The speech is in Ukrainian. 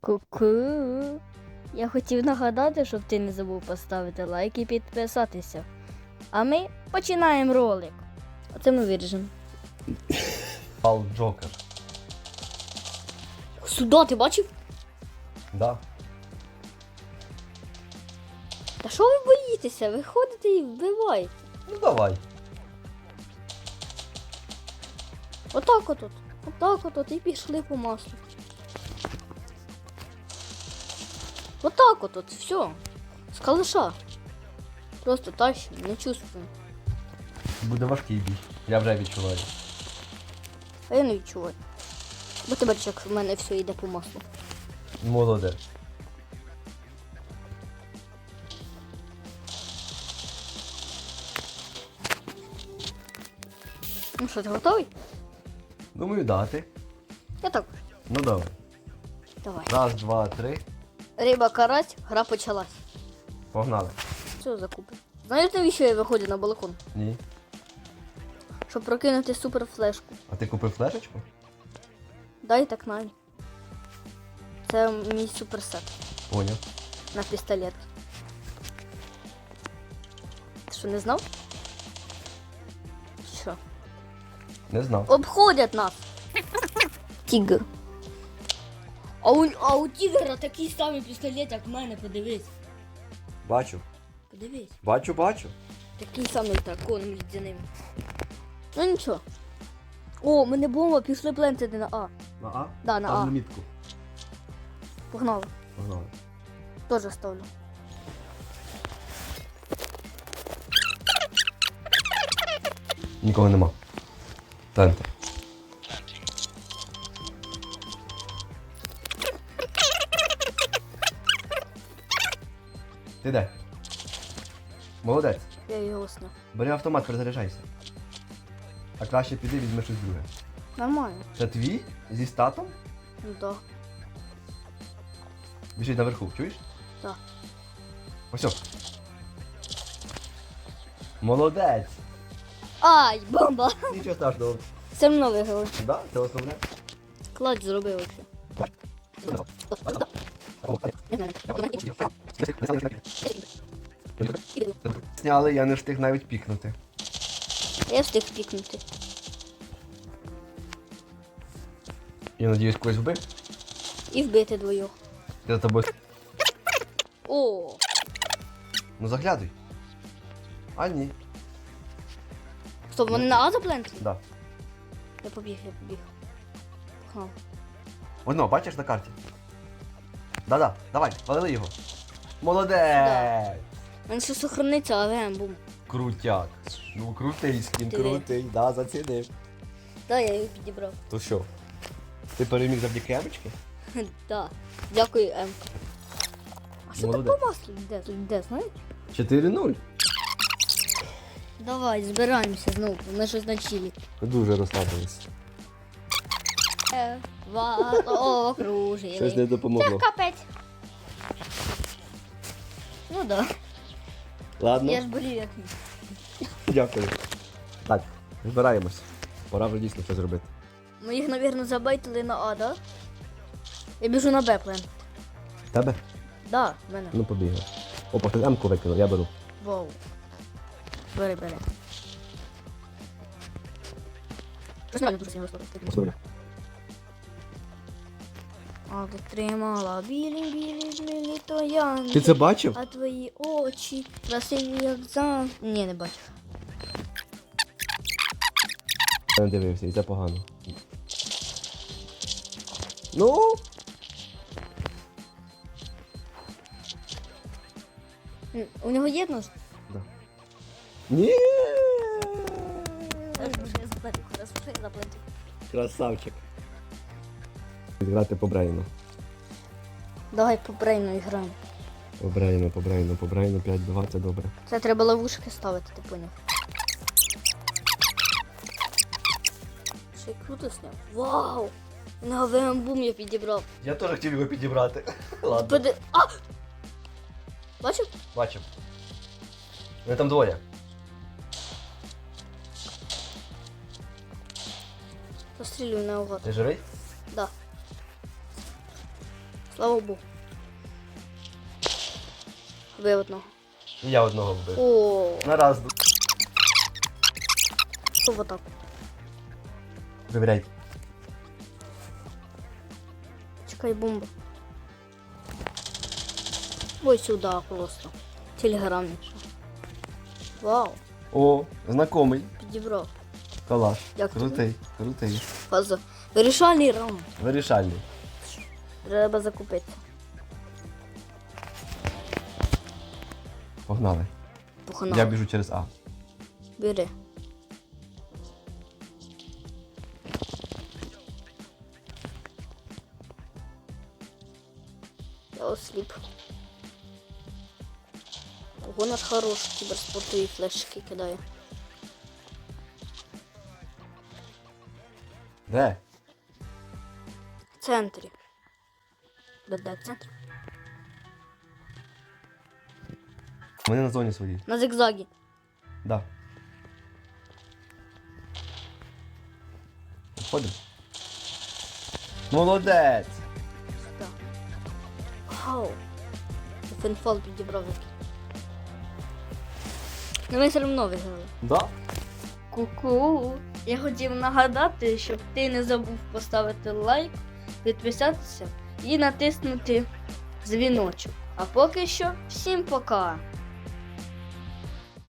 Ку-ку. Я хотів нагадати, щоб ти не забув поставити лайк і підписатися. А ми починаємо ролик. Оце ми виріжемо. Пал Джокер. Сюди ти бачив? Да. Та що ви боїтеся? Ви ходите і вбиваєте. Ну давай. Отак отут. Отак отут і пішли по маслу. Отак отут, все. З калиша. Просто тащу, не чувствую. Буде важкий бій. Я вже відчуваю. А я не відчуваю. Бо ти бачиш, як в мене все йде по маслу. Молодець. Ну що, ти готовий? Думаю, дати. Я також. Ну давай. Давай. Раз, два, три. Риба карась, гра почалась. Погнали. Все закупи. Знаєш, навіщо я виходжу на балкон? Ні. Щоб прокинути суперфлешку. А ти купив флешечку? Дай так навіть. Це мій суперсет Поняв. на пістолет. Ти що, не знав? Що? Не знав. Обходять нас. Тігр. А у, а у тігра такий самий пістолет, як в мене, подивись. Бачу. Подивись. Бачу, бачу. Такий самий дракон лідяним. Ну нічого. О, мене бомба, пішли плентити на А. На А? Да, на А. мітку. Погнали. Погнали. Тоже ставлю. Нікого нема. Центр. Ти де? Молодець. Я його сняв. Бери автомат, перезаряджайся. А краще піди візьми щось друге. Нормально. Це твій зі статом? Ну да. Біжить наверху, чуєш? Так. Ось. Молодець! Ай, бомба! Нічого страшного. Все одно виграли. Да, це основне. Клач зробив ще. Сняли, я не встиг навіть пікнути. Я встиг пікнути. Я надіюсь, когось вбив. І вбити двоєх. Я за тобою. О! Ну заглядуй. А ні. Стоп, вони на А заплентили? Да. Я побіг, я побіг. Погнали. Воно, бачиш на карті? Да-да, давай, валили його. Молодець! Він ще сохраниться, а вем, бум. Крутяк. Ну крутий скін, Диви. крутий, да, зацінив. Да, я його підібрав. То що? Ти переміг завдяки емочки? Да. Дякую, М. А що так Молодець. по маслу йде? Йде, знаєш? 4-0. Давай, збираємося знову. Ми щось начили. Дуже розслабились. Два окружили. допомогло. Капець. Ну да. Ладно, Я ж як міг. дякую. Так, збираємось. Пора вже дійсно це зробити. Ми їх, мабуть, забайтили на А, да? Я біжу на Б плен. Тебе? Да, в мене. Ну побігли. Опа, ти М-ку викинув, я беру. Вау. Бери, бери. Не дуже сильно. А ти тримала білі, білі, білі троянди. Ти це бачив? А твої очі красиві, як за... Ні, не бачу. Я не дивився, і це погано. Ну, У нього є нож? ні. Красавчик. Грати по брейну. Давай по брейну граємо. По брейну, по брейну, по брейну 5-2, це добре. Це треба ловушки ставити, ти поняв. Ще й круто сняв. Вау! Нього ВМ-бум я підібрав. Я теж хотів його підібрати. Ладно. Поди... А! Бачив? Бачив. Вони там двоє. Пострілюй наугад. Ти живий? Да. Слава Богу. Ви одного. Я одного вбив. О, На раз. що в атаку. Вибирайте. Чекай бомба. Ой, сюди просто. Телеграм міша. Вау, О, знакомий. підібрав. Калаш. Як тобі? Крутий, крутий. Фаза. Вирішальний раунд. Вирішальний. Треба закупитися. Погнали. Похана. Я біжу через А. Бери. Я осліп. Ого, наш хороший кіберспортові флешки кидає. Де? В центрі. Де в? Вони на зоні своїй. На зигзагі. Да. Входимо. Молодець! Так. Вау. Фенфол підібрав який. Ну ми все одно виграли. Да? Ку-ку. Я хотів нагадати, щоб ти не забув поставити лайк, підписатися і натиснути дзвіночок. А поки що всім пока!